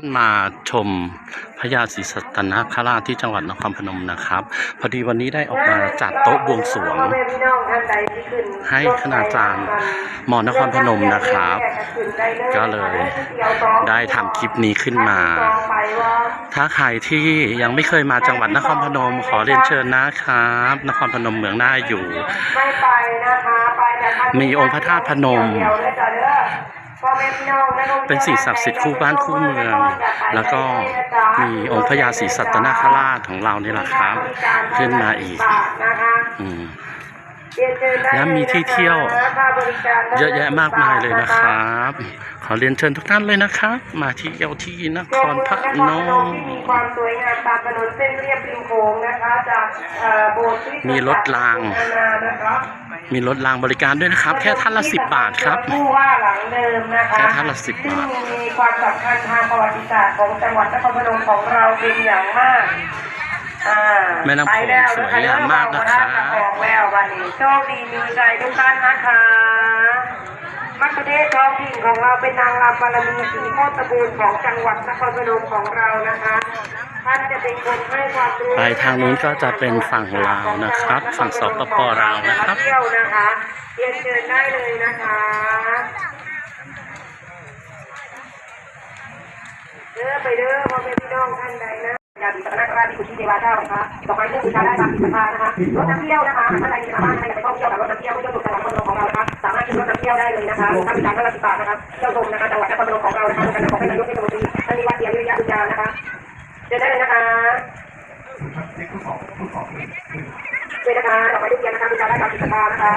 ท่านมาชมพญาศรีสัตนคาราที่จังหวัดนครพนมนะครับ พอดีวันนี้ได้ออกมาจัดโต๊ะบวงสรวง ให้คณาจารย์หมอนครพนมนะครับ ก็เลยได้ทำคลิปนี้ขึ้นมา ถ้าใครที่ยังไม่เคยมาจังหวัดนครพนม ขอเรียนเชิญนะครับ นครพนมเมืองหน้าอยู่ มีองค์พระธาตุพนม เป็นสิ่งศักดิ์สิทธิ์คู่บ้านคู่เมือง แล้วก็มีองค์พญาศรีสัตนาคราชของเราเนี่แหละครับ ขึ้นมาอีกอืมและมีที่เที่ยว เยอะแยะมากมายเลยนะครับ ขอเรียนเชิญทุกท่านเลยนะครับ มาที่เที่วที่นครพระคงมตาถน้นรีมงนะคะจบมีรถราง มีรถรางบริการด้วยนะครับ แค่ท่านละสิบบาทครับผู้ว่าหลังเดิมนะคะแค่ท่านละสิบบาทมีความสำคัญทางประวัติศาสตร์ของจังหวัดนครพนมของเราเป็นอย่างมากแม่น้ำโขงสวยงามมากนะคะออกแล้ววันนี้โชคดีมีใจทุกท่านนะคะ มัคุเทศท้องถิ่นของเราเป็นนางรำบารมีสีโคตรบูร์ของจังหวัดนครพนมของเรานะคะท่านจะเป็นคนให้ความรู้ไปทางนู้นก็จะเป็นฝั่งลาวนะครับ ฝั่งสปปลาวนะครับเที่ยวนะคะเรียนได้เลยนะคะเด้อไปเด้อพ่อแม่พี่น้องท่านใดนะอยาการสักการะพระที่คุณที่เทวาเจ้านะคะดอกไม้ทูบบูชาได้ตาพิรัทธานะคะรถนักเที่ยวนะคะท่านใดมีสามารถในไปท่องเที่ยวกับรถนักเที่ยวเที่ยว ที่ยวได้เลยนะคะทำจากราชการนะครับเจ้าชมนะคะจังหวัดนครพนมของเรานะคะกันขอให้นายกเทศมนตรีท่านนิวัดเดียวิทยาอุจานะคะเจอได้เลยนะคะเจอนะคะต่อไปทุกเย็นนะคะมีการได้การศึกานะคะ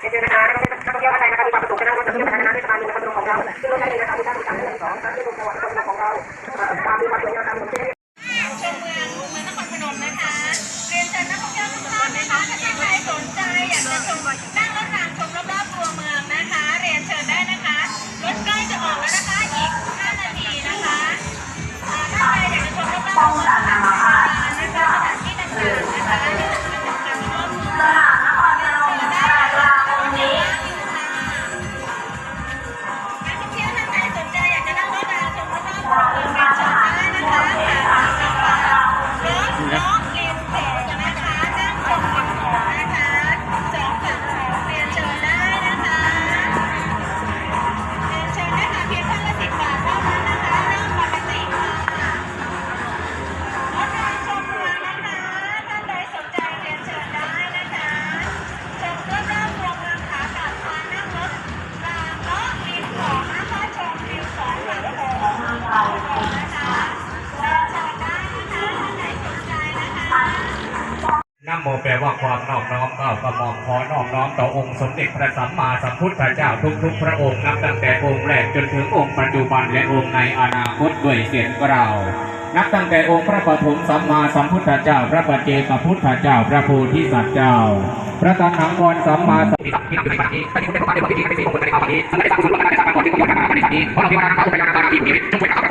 เจอนะคะนักท่องเลยานใดนะคะมีความประสงค์จนั่งรถจากที่สถานีนครพนมของเราซึ่งรถได้เลนะคะมีการศึดษาเรื่องของการที่จังหวัดนครพนมของเรา โมแปลว่าความนอบน้อมก้าวกระหม่อมขอนอบน้อมต่อองค์สมเด็จพระสัมมาสัมพุทธเจ้าทุกทุกพระองค์นับตั้งแต่องค์แรกจนถึงองค์ปัจจุบันและองค์ในอนาคตด้วยเสียงกล่าวนับตั้งแต่องค์พระปฐมสัมมาสัมพุทธเจ้า พระปัจเจกพุทธเจ้า พระโพธิเจ้าพุทธเจ้าพระพุทธที่สัตว์เจ้า พระตัณหังกรสัมมาสัมพุทธเจ้พพธิสัตข้าพระตัหังกรสัมมาสัมพุทธเจ้าเจ้าพระตังกรสัมมมพุเจ้าพระโพธิวามนี้ข้าพระโพค์เจ้าพระตังกรสัมมมพุเสัตว์มสัมพุว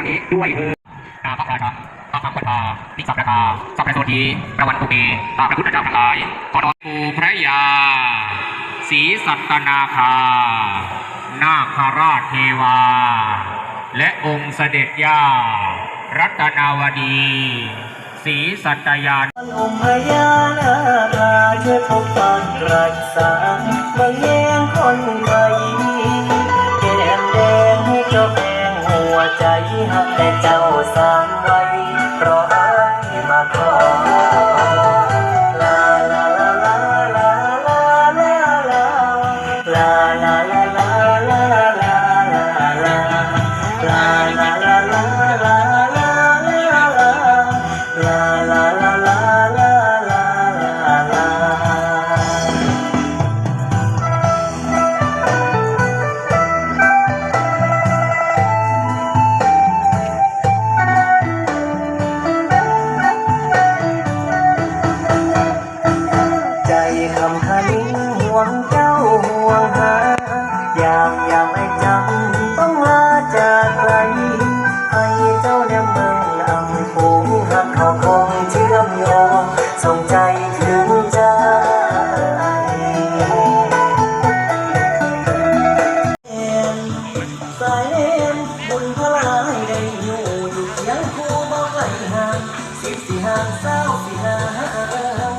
ามมาสัเพราะตัราทธเจ้ารว์กัมทธเจ้าจงเปิสัตาพรงทธาพระโางจริสัจัณหังกรด้าพรวาพศักรสั ภิกษาะคาสัพพโสธีประวันตุเมตาพระพุทธเจ้าทั้งหลายกอนภูพระยาศีสัตนาคา นาคาราชเทวา และองค์เสด็จย่า รัตนาวดีศีสัตยาองค์พระยานาคาช่วยปกปักรักษาไม่แยงคนไทยแก้มแดงให้เจ้าแดงหัวใจหักแต่เจ้าสั่ง เศร้าสิหา